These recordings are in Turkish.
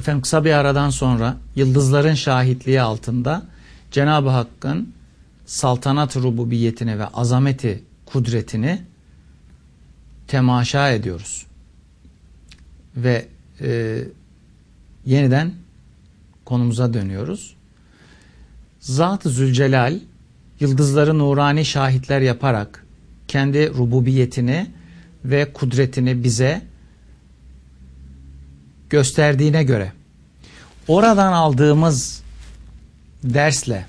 Efendim kısa bir aradan sonra yıldızların şahitliği altında Cenab-ı Hakk'ın saltanat rububiyetini ve azameti kudretini temaşa ediyoruz. Ve e, yeniden konumuza dönüyoruz. Zat-ı Zülcelal yıldızları nurani şahitler yaparak kendi rububiyetini ve kudretini bize gösterdiğine göre oradan aldığımız dersle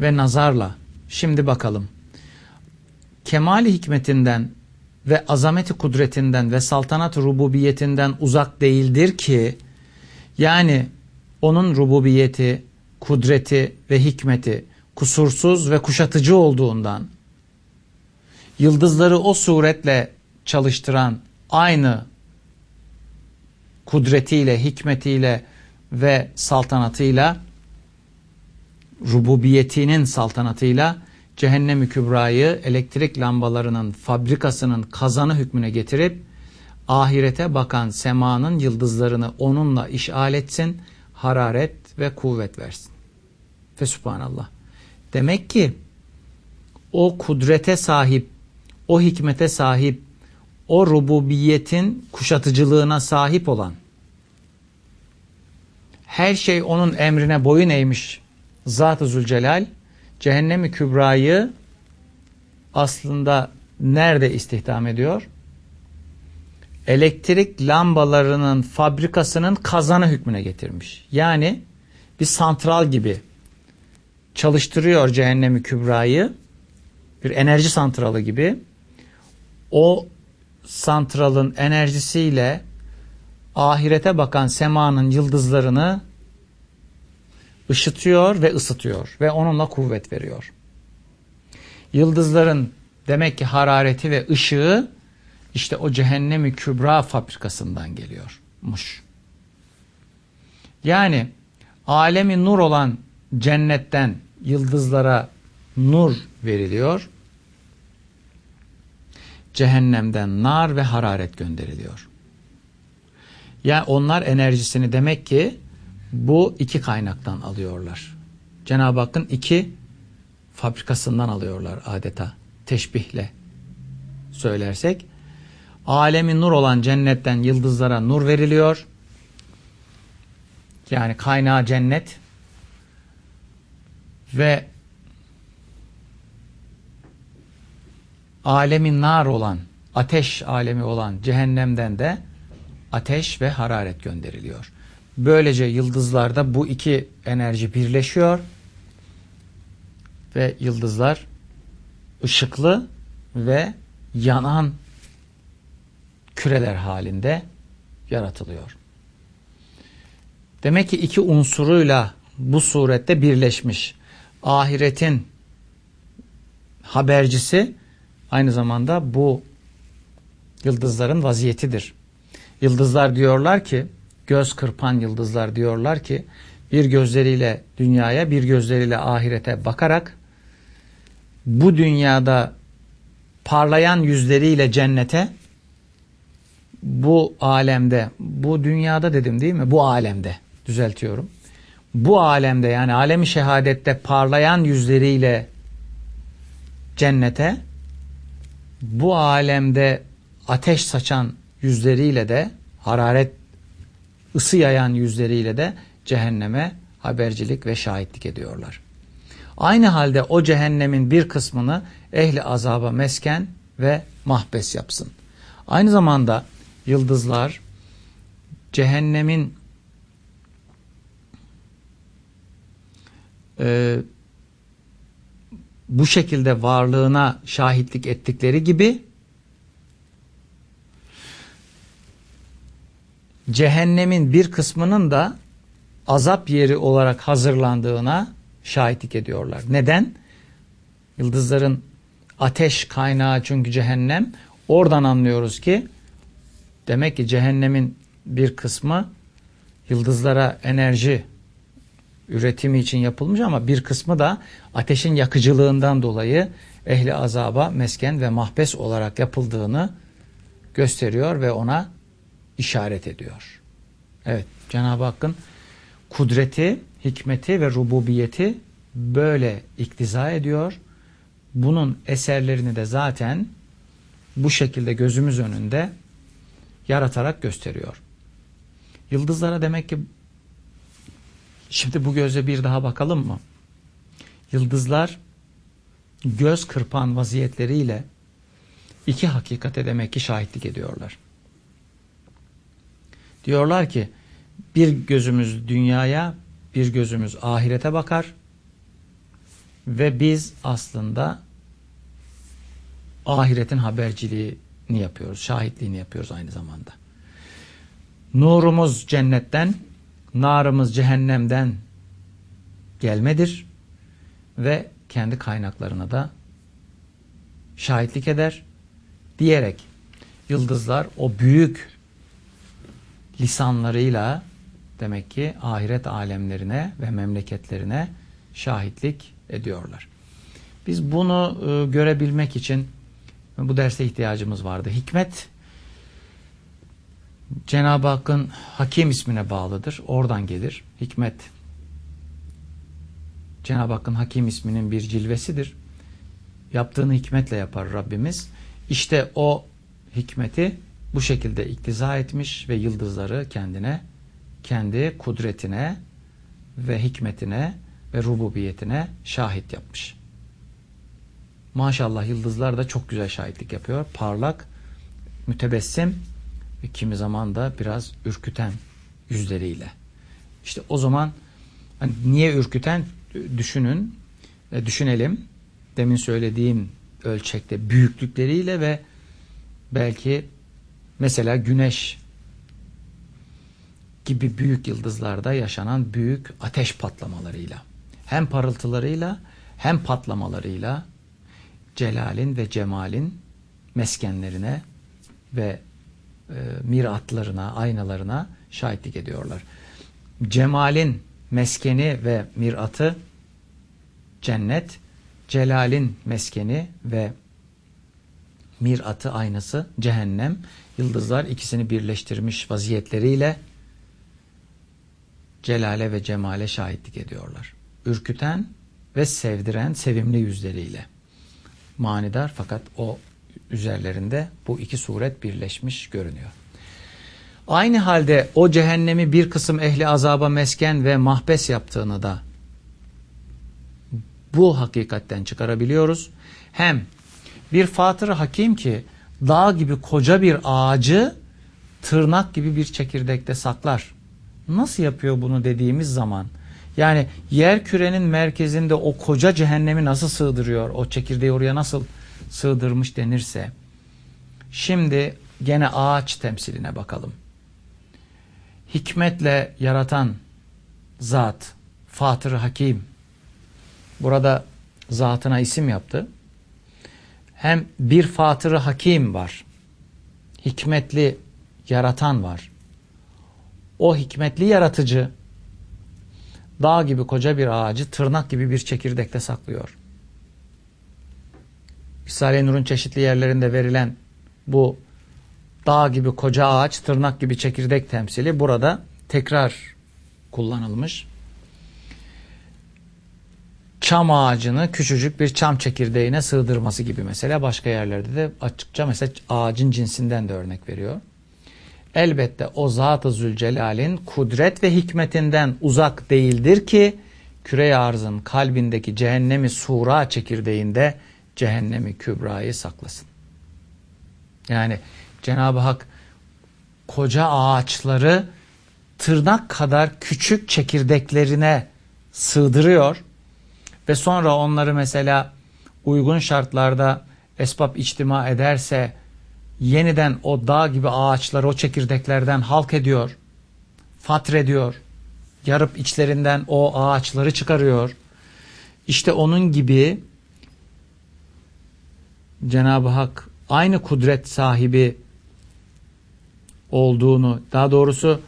ve nazarla şimdi bakalım kemali hikmetinden ve azameti kudretinden ve saltanat rububiyetinden uzak değildir ki yani onun rububiyeti, kudreti ve hikmeti kusursuz ve kuşatıcı olduğundan yıldızları o suretle çalıştıran aynı kudretiyle, hikmetiyle ve saltanatıyla rububiyetinin saltanatıyla cehennem-i kübrayı elektrik lambalarının fabrikasının kazanı hükmüne getirip ahirete bakan semanın yıldızlarını onunla işaret etsin, hararet ve kuvvet versin. Ve subhanallah. Demek ki o kudrete sahip, o hikmete sahip, o rububiyetin kuşatıcılığına sahip olan, her şey onun emrine boyun eğmiş Zat-ı Zülcelal, Cehennem-i Kübra'yı aslında nerede istihdam ediyor? Elektrik lambalarının fabrikasının kazanı hükmüne getirmiş. Yani bir santral gibi çalıştırıyor Cehennem-i Kübra'yı bir enerji santralı gibi o santralın enerjisiyle ahirete bakan semanın yıldızlarını ışıtıyor ve ısıtıyor ve onunla kuvvet veriyor. Yıldızların demek ki harareti ve ışığı işte o cehennemi kübra fabrikasından geliyormuş. Yani alemi nur olan cennetten yıldızlara nur veriliyor. Cehennemden nar ve hararet gönderiliyor. Yani onlar enerjisini demek ki bu iki kaynaktan alıyorlar. Cenab-ı Hakk'ın iki fabrikasından alıyorlar adeta teşbihle söylersek. Alemi nur olan cennetten yıldızlara nur veriliyor. Yani kaynağı cennet ve alemin nar olan, ateş alemi olan cehennemden de ateş ve hararet gönderiliyor. Böylece yıldızlarda bu iki enerji birleşiyor ve yıldızlar ışıklı ve yanan küreler halinde yaratılıyor. Demek ki iki unsuruyla bu surette birleşmiş. Ahiretin habercisi aynı zamanda bu yıldızların vaziyetidir. Yıldızlar diyorlar ki göz kırpan yıldızlar diyorlar ki bir gözleriyle dünyaya bir gözleriyle ahirete bakarak bu dünyada parlayan yüzleriyle cennete bu alemde bu dünyada dedim değil mi? Bu alemde düzeltiyorum. Bu alemde yani alemi şehadette parlayan yüzleriyle cennete bu alemde ateş saçan yüzleriyle de hararet ısı yayan yüzleriyle de cehenneme habercilik ve şahitlik ediyorlar. Aynı halde o cehennemin bir kısmını ehli azaba mesken ve mahbes yapsın. Aynı zamanda yıldızlar cehennemin e, bu şekilde varlığına şahitlik ettikleri gibi cehennemin bir kısmının da azap yeri olarak hazırlandığına şahitlik ediyorlar. Neden? Yıldızların ateş kaynağı çünkü cehennem. Oradan anlıyoruz ki demek ki cehennemin bir kısmı yıldızlara enerji üretimi için yapılmış ama bir kısmı da ateşin yakıcılığından dolayı ehli azaba mesken ve mahbes olarak yapıldığını gösteriyor ve ona işaret ediyor. Evet, Cenab-ı Hakk'ın kudreti, hikmeti ve rububiyeti böyle iktiza ediyor. Bunun eserlerini de zaten bu şekilde gözümüz önünde yaratarak gösteriyor. Yıldızlara demek ki şimdi bu göze bir daha bakalım mı? Yıldızlar göz kırpan vaziyetleriyle iki hakikate demek ki şahitlik ediyorlar. Diyorlar ki bir gözümüz dünyaya, bir gözümüz ahirete bakar ve biz aslında ahiretin haberciliğini yapıyoruz, şahitliğini yapıyoruz aynı zamanda. Nurumuz cennetten, narımız cehennemden gelmedir ve kendi kaynaklarına da şahitlik eder diyerek yıldızlar o büyük lisanlarıyla demek ki ahiret alemlerine ve memleketlerine şahitlik ediyorlar. Biz bunu e, görebilmek için bu derse ihtiyacımız vardı. Hikmet Cenab-ı Hakk'ın Hakim ismine bağlıdır. Oradan gelir. Hikmet Cenab-ı Hakk'ın Hakim isminin bir cilvesidir. Yaptığını hikmetle yapar Rabbimiz. İşte o hikmeti bu şekilde iktiza etmiş ve yıldızları kendine, kendi kudretine ve hikmetine ve rububiyetine şahit yapmış. Maşallah yıldızlar da çok güzel şahitlik yapıyor. Parlak, mütebessim ve kimi zaman da biraz ürküten yüzleriyle. İşte o zaman hani niye ürküten düşünün, e, düşünelim. Demin söylediğim ölçekte büyüklükleriyle ve belki mesela güneş gibi büyük yıldızlarda yaşanan büyük ateş patlamalarıyla hem parıltılarıyla hem patlamalarıyla celalin ve cemalin meskenlerine ve e, miratlarına, aynalarına şahitlik ediyorlar. Cemalin meskeni ve miratı cennet, celalin meskeni ve miratı aynası cehennem. Yıldızlar ikisini birleştirmiş vaziyetleriyle celale ve cemale şahitlik ediyorlar. Ürküten ve sevdiren sevimli yüzleriyle. Manidar fakat o üzerlerinde bu iki suret birleşmiş görünüyor. Aynı halde o cehennemi bir kısım ehli azaba mesken ve mahbes yaptığını da bu hakikatten çıkarabiliyoruz. Hem bir fatır hakim ki dağ gibi koca bir ağacı tırnak gibi bir çekirdekte saklar. Nasıl yapıyor bunu dediğimiz zaman yani yer kürenin merkezinde o koca cehennemi nasıl sığdırıyor? O çekirdeği oraya nasıl sığdırmış denirse. Şimdi gene ağaç temsiline bakalım. Hikmetle yaratan zat, Fatır Hakim. Burada zatına isim yaptı. Hem bir Fatır Hakim var. Hikmetli yaratan var. O hikmetli yaratıcı dağ gibi koca bir ağacı tırnak gibi bir çekirdekte saklıyor. Risale-i Nur'un çeşitli yerlerinde verilen bu dağ gibi koca ağaç, tırnak gibi çekirdek temsili burada tekrar kullanılmış. Çam ağacını küçücük bir çam çekirdeğine sığdırması gibi mesela başka yerlerde de açıkça mesela ağacın cinsinden de örnek veriyor. Elbette o Zat-ı Zülcelal'in kudret ve hikmetinden uzak değildir ki küre arzın kalbindeki cehennemi sura çekirdeğinde cehennemi kübrayı saklasın. Yani Cenab-ı Hak koca ağaçları tırnak kadar küçük çekirdeklerine sığdırıyor ve sonra onları mesela uygun şartlarda esbab içtima ederse yeniden o dağ gibi ağaçları o çekirdeklerden halk ediyor, fatrediyor, yarıp içlerinden o ağaçları çıkarıyor. İşte onun gibi Cenab-ı Hak aynı kudret sahibi olduğunu, daha doğrusu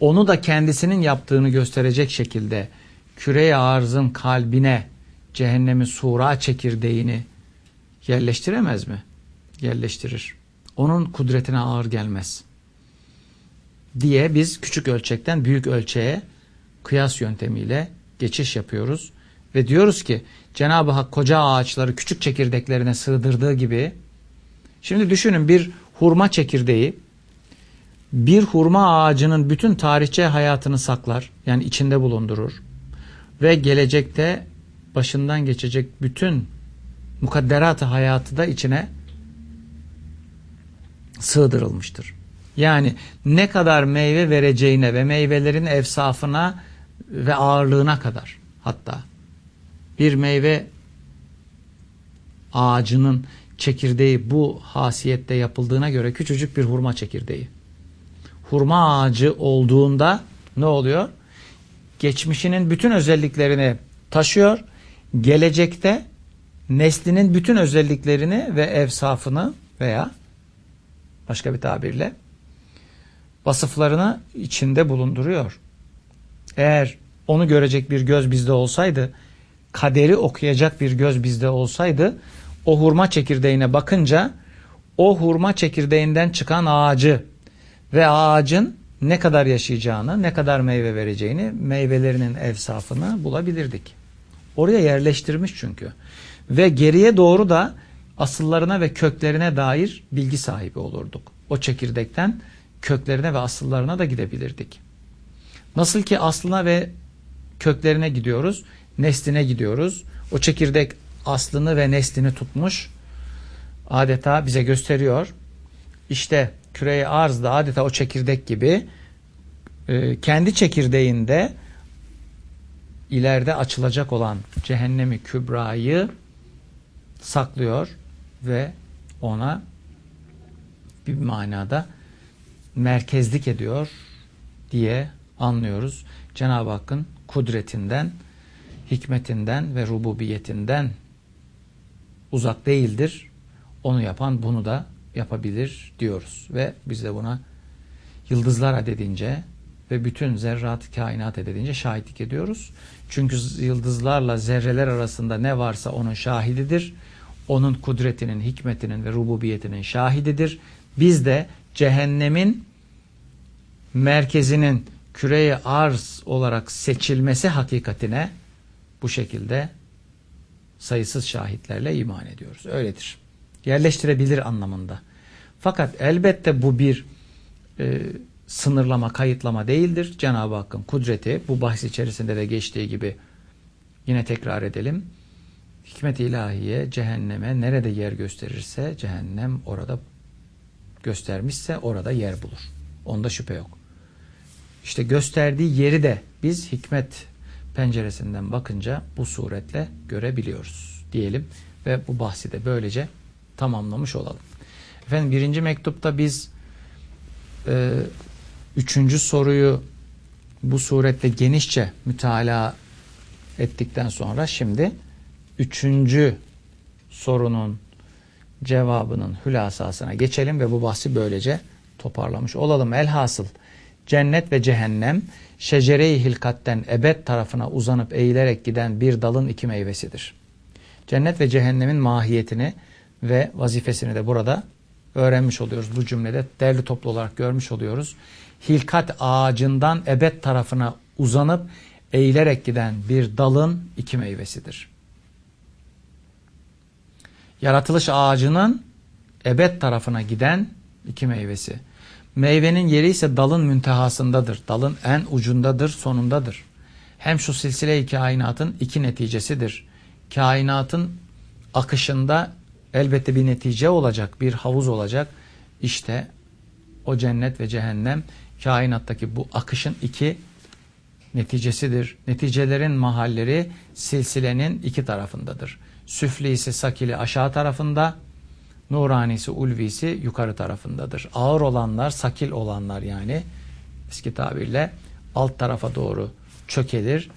onu da kendisinin yaptığını gösterecek şekilde küre arzın kalbine cehennemi sura çekirdeğini yerleştiremez mi? Yerleştirir. Onun kudretine ağır gelmez. diye biz küçük ölçekten büyük ölçeğe kıyas yöntemiyle geçiş yapıyoruz. Ve diyoruz ki Cenab-ı Hak koca ağaçları küçük çekirdeklerine sığdırdığı gibi şimdi düşünün bir hurma çekirdeği bir hurma ağacının bütün tarihçe hayatını saklar. Yani içinde bulundurur. Ve gelecekte başından geçecek bütün mukadderat hayatı da içine sığdırılmıştır. Yani ne kadar meyve vereceğine ve meyvelerin evsafına ve ağırlığına kadar hatta bir meyve ağacının çekirdeği bu hasiyette yapıldığına göre küçücük bir hurma çekirdeği. Hurma ağacı olduğunda ne oluyor? Geçmişinin bütün özelliklerini taşıyor. Gelecekte neslinin bütün özelliklerini ve evsafını veya başka bir tabirle vasıflarını içinde bulunduruyor. Eğer onu görecek bir göz bizde olsaydı, kaderi okuyacak bir göz bizde olsaydı, o hurma çekirdeğine bakınca o hurma çekirdeğinden çıkan ağacı ve ağacın ne kadar yaşayacağını, ne kadar meyve vereceğini, meyvelerinin evsafını bulabilirdik. Oraya yerleştirmiş çünkü. Ve geriye doğru da asıllarına ve köklerine dair bilgi sahibi olurduk. O çekirdekten köklerine ve asıllarına da gidebilirdik. Nasıl ki aslına ve köklerine gidiyoruz, nesline gidiyoruz. O çekirdek aslını ve neslini tutmuş. Adeta bize gösteriyor. İşte küreye arzda adeta o çekirdek gibi e, kendi çekirdeğinde ileride açılacak olan cehennemi kübrayı saklıyor ve ona bir manada merkezlik ediyor diye anlıyoruz. Cenab-ı Hakk'ın kudretinden, hikmetinden ve rububiyetinden uzak değildir. Onu yapan bunu da yapabilir diyoruz. Ve biz de buna yıldızlar adedince ve bütün zerrat kainat ededince şahitlik ediyoruz. Çünkü yıldızlarla zerreler arasında ne varsa onun şahididir. Onun kudretinin, hikmetinin ve rububiyetinin şahididir. Biz de cehennemin merkezinin küreye arz olarak seçilmesi hakikatine bu şekilde sayısız şahitlerle iman ediyoruz. Öyledir. Yerleştirebilir anlamında. Fakat elbette bu bir e, sınırlama, kayıtlama değildir. Cenab-ı Hakk'ın kudreti bu bahs içerisinde de geçtiği gibi yine tekrar edelim. Hikmet ilahiye cehenneme nerede yer gösterirse cehennem orada göstermişse orada yer bulur. Onda şüphe yok. İşte gösterdiği yeri de biz hikmet penceresinden bakınca bu suretle görebiliyoruz diyelim ve bu bahsi de böylece tamamlamış olalım. Efendim birinci mektupta biz e, üçüncü soruyu bu surette genişçe mütalaa ettikten sonra şimdi üçüncü sorunun cevabının hülasasına geçelim ve bu bahsi böylece toparlamış olalım. Elhasıl cennet ve cehennem şecere-i hilkatten ebed tarafına uzanıp eğilerek giden bir dalın iki meyvesidir. Cennet ve cehennemin mahiyetini ve vazifesini de burada öğrenmiş oluyoruz bu cümlede. Değerli toplu olarak görmüş oluyoruz. Hilkat ağacından ebed tarafına uzanıp eğilerek giden bir dalın iki meyvesidir. Yaratılış ağacının ebed tarafına giden iki meyvesi. Meyvenin yeri ise dalın müntehasındadır. Dalın en ucundadır, sonundadır. Hem şu silsile-i kainatın iki neticesidir. Kainatın akışında elbette bir netice olacak, bir havuz olacak. İşte o cennet ve cehennem kainattaki bu akışın iki neticesidir. Neticelerin mahalleri silsilenin iki tarafındadır. Süflisi, sakili aşağı tarafında, nuranisi, ulvisi yukarı tarafındadır. Ağır olanlar, sakil olanlar yani eski tabirle alt tarafa doğru çökelir.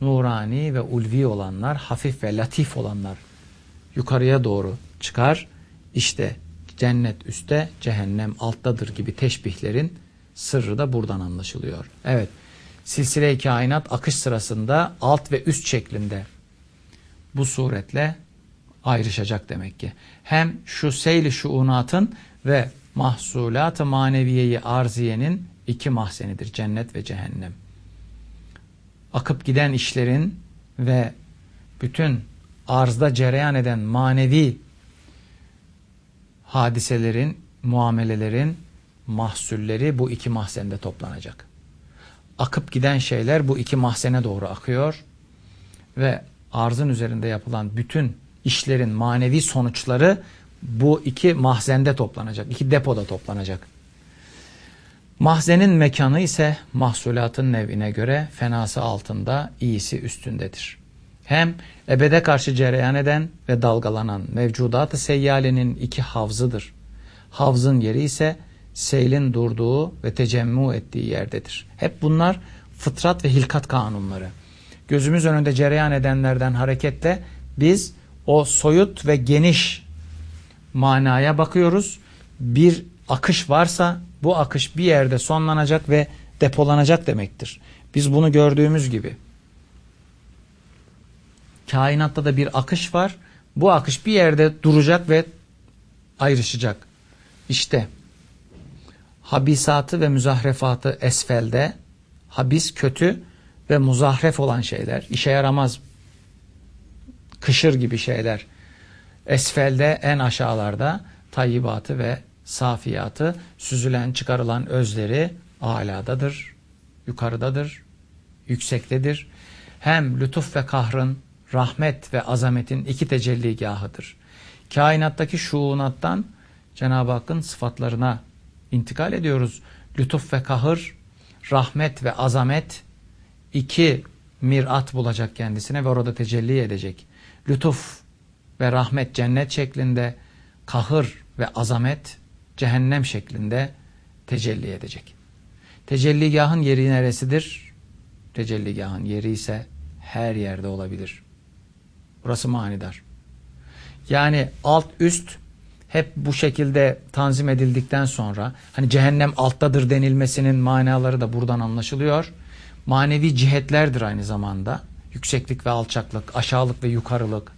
Nurani ve ulvi olanlar, hafif ve latif olanlar yukarıya doğru çıkar. İşte cennet üstte, cehennem alttadır gibi teşbihlerin sırrı da buradan anlaşılıyor. Evet, silsile-i kainat akış sırasında alt ve üst şeklinde bu suretle ayrışacak demek ki. Hem şu seyli şuunatın ve mahsulat-ı maneviyeyi arziyenin iki mahzenidir cennet ve cehennem. Akıp giden işlerin ve bütün arzda cereyan eden manevi hadiselerin, muamelelerin mahsulleri bu iki mahzende toplanacak. Akıp giden şeyler bu iki mahzene doğru akıyor ve arzın üzerinde yapılan bütün işlerin manevi sonuçları bu iki mahzende toplanacak, iki depoda toplanacak. Mahzenin mekanı ise mahsulatın nevine göre fenası altında, iyisi üstündedir. Hem ebede karşı cereyan eden ve dalgalanan mevcudat-ı seyyalenin iki havzıdır. Havzın yeri ise seylin durduğu ve tecemmü ettiği yerdedir. Hep bunlar fıtrat ve hilkat kanunları. Gözümüz önünde cereyan edenlerden hareketle biz o soyut ve geniş manaya bakıyoruz. Bir akış varsa bu akış bir yerde sonlanacak ve depolanacak demektir. Biz bunu gördüğümüz gibi. Kainatta da bir akış var. Bu akış bir yerde duracak ve ayrışacak. İşte habisatı ve müzahrefatı esfelde, habis kötü ve muzahref olan şeyler, işe yaramaz kışır gibi şeyler. Esfelde en aşağılarda tayyibatı ve safiyatı, süzülen çıkarılan özleri aladadır, yukarıdadır, yüksektedir. Hem lütuf ve kahrın, rahmet ve azametin iki tecelligahıdır. Kainattaki şuunattan Cenab-ı Hakk'ın sıfatlarına intikal ediyoruz. Lütuf ve kahır, rahmet ve azamet iki mirat bulacak kendisine ve orada tecelli edecek. Lütuf ve rahmet cennet şeklinde, kahır ve azamet cehennem şeklinde tecelli edecek. Tecelligahın yeri neresidir? Tecelligahın yeri ise her yerde olabilir. Burası manidar. Yani alt üst hep bu şekilde tanzim edildikten sonra hani cehennem alttadır denilmesinin manaları da buradan anlaşılıyor. Manevi cihetlerdir aynı zamanda. Yükseklik ve alçaklık, aşağılık ve yukarılık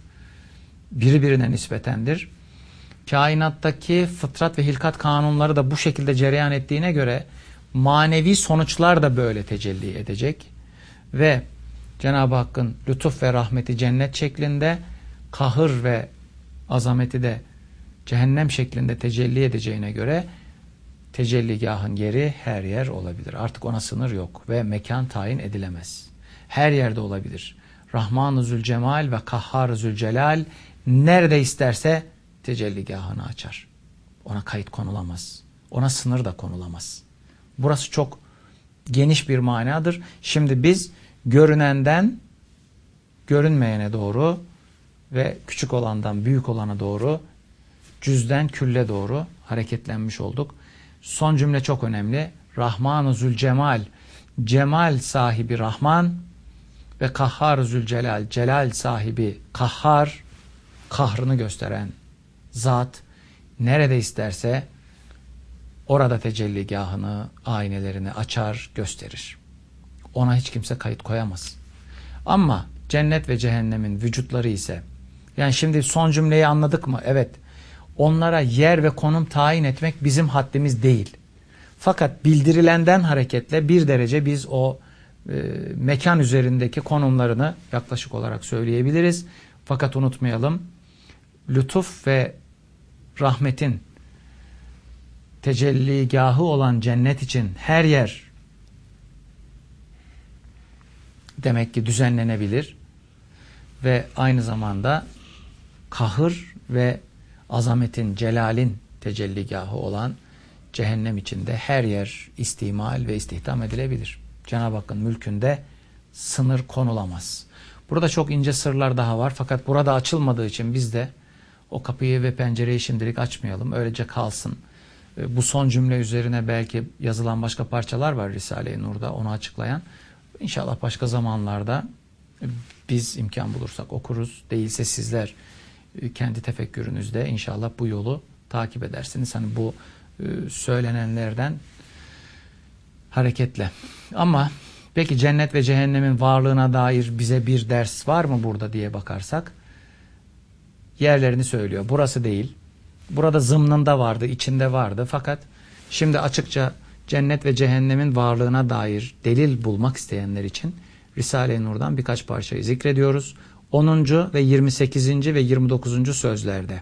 birbirine nispetendir. Kainattaki fıtrat ve hilkat kanunları da bu şekilde cereyan ettiğine göre manevi sonuçlar da böyle tecelli edecek. Ve Cenab-ı Hakk'ın lütuf ve rahmeti cennet şeklinde, kahır ve azameti de cehennem şeklinde tecelli edeceğine göre tecelligahın yeri her yer olabilir. Artık ona sınır yok ve mekan tayin edilemez. Her yerde olabilir. Rahman-ı Zülcemal ve Kahhar-ı Zülcelal nerede isterse tecelligahını açar. Ona kayıt konulamaz. Ona sınır da konulamaz. Burası çok geniş bir manadır. Şimdi biz görünenden görünmeyene doğru ve küçük olandan büyük olana doğru cüzden külle doğru hareketlenmiş olduk. Son cümle çok önemli. Rahmanu Zülcemal, cemal sahibi Rahman ve Kahhar Zülcelal, celal sahibi Kahhar, kahrını gösteren zat nerede isterse orada tecelligahını, aynelerini açar, gösterir. Ona hiç kimse kayıt koyamaz. Ama cennet ve cehennemin vücutları ise yani şimdi son cümleyi anladık mı? Evet onlara yer ve konum tayin etmek bizim haddimiz değil. Fakat bildirilenden hareketle bir derece biz o e, mekan üzerindeki konumlarını yaklaşık olarak söyleyebiliriz. Fakat unutmayalım lütuf ve rahmetin tecelligahı olan cennet için her yer demek ki düzenlenebilir ve aynı zamanda kahır ve azametin, celalin tecelligahı olan cehennem içinde her yer istimal ve istihdam edilebilir. Cenab-ı Hakk'ın mülkünde sınır konulamaz. Burada çok ince sırlar daha var fakat burada açılmadığı için biz de o kapıyı ve pencereyi şimdilik açmayalım. Öylece kalsın. E, bu son cümle üzerine belki yazılan başka parçalar var Risale-i Nur'da onu açıklayan. İnşallah başka zamanlarda biz imkan bulursak okuruz. Değilse sizler kendi tefekkürünüzde inşallah bu yolu takip edersiniz. Hani bu e, söylenenlerden hareketle. Ama peki cennet ve cehennemin varlığına dair bize bir ders var mı burada diye bakarsak yerlerini söylüyor. Burası değil. Burada zımnında vardı, içinde vardı. Fakat şimdi açıkça cennet ve cehennemin varlığına dair delil bulmak isteyenler için Risale-i Nur'dan birkaç parçayı zikrediyoruz. 10. ve 28. ve 29. sözlerde.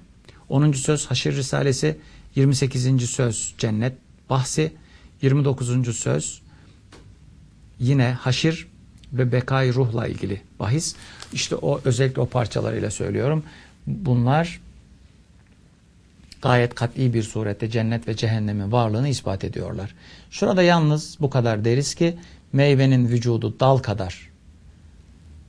10. söz Haşir Risalesi, 28. söz cennet bahsi, 29. söz yine haşir ve bekay ruhla ilgili bahis. İşte o özellikle o parçalarıyla söylüyorum. Bunlar gayet kat'i bir surette cennet ve cehennemin varlığını ispat ediyorlar. Şurada yalnız bu kadar deriz ki meyvenin vücudu dal kadar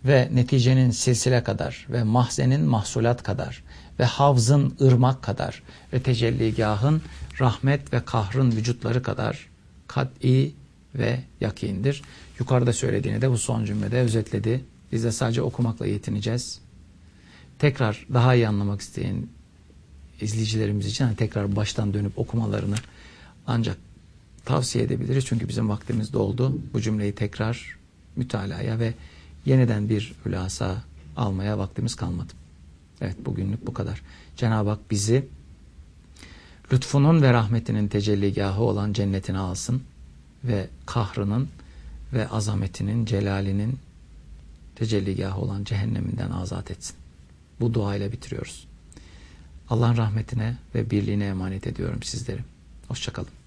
ve neticenin silsile kadar ve mahzenin mahsulat kadar ve havzın ırmak kadar ve tecelligahın rahmet ve kahrın vücutları kadar kat'i ve yakindir. Yukarıda söylediğini de bu son cümlede özetledi. Biz de sadece okumakla yetineceğiz. Tekrar daha iyi anlamak isteyen izleyicilerimiz için hani tekrar baştan dönüp okumalarını ancak tavsiye edebiliriz. Çünkü bizim vaktimiz doldu. Bu cümleyi tekrar mütalaya ve yeniden bir hülasa almaya vaktimiz kalmadı. Evet bugünlük bu kadar. Cenab-ı Hak bizi lütfunun ve rahmetinin tecelligahı olan cennetine alsın ve kahrının ve azametinin, celalinin tecelligahı olan cehenneminden azat etsin. Bu duayla bitiriyoruz. Allah'ın rahmetine ve birliğine emanet ediyorum sizleri. Hoşçakalın.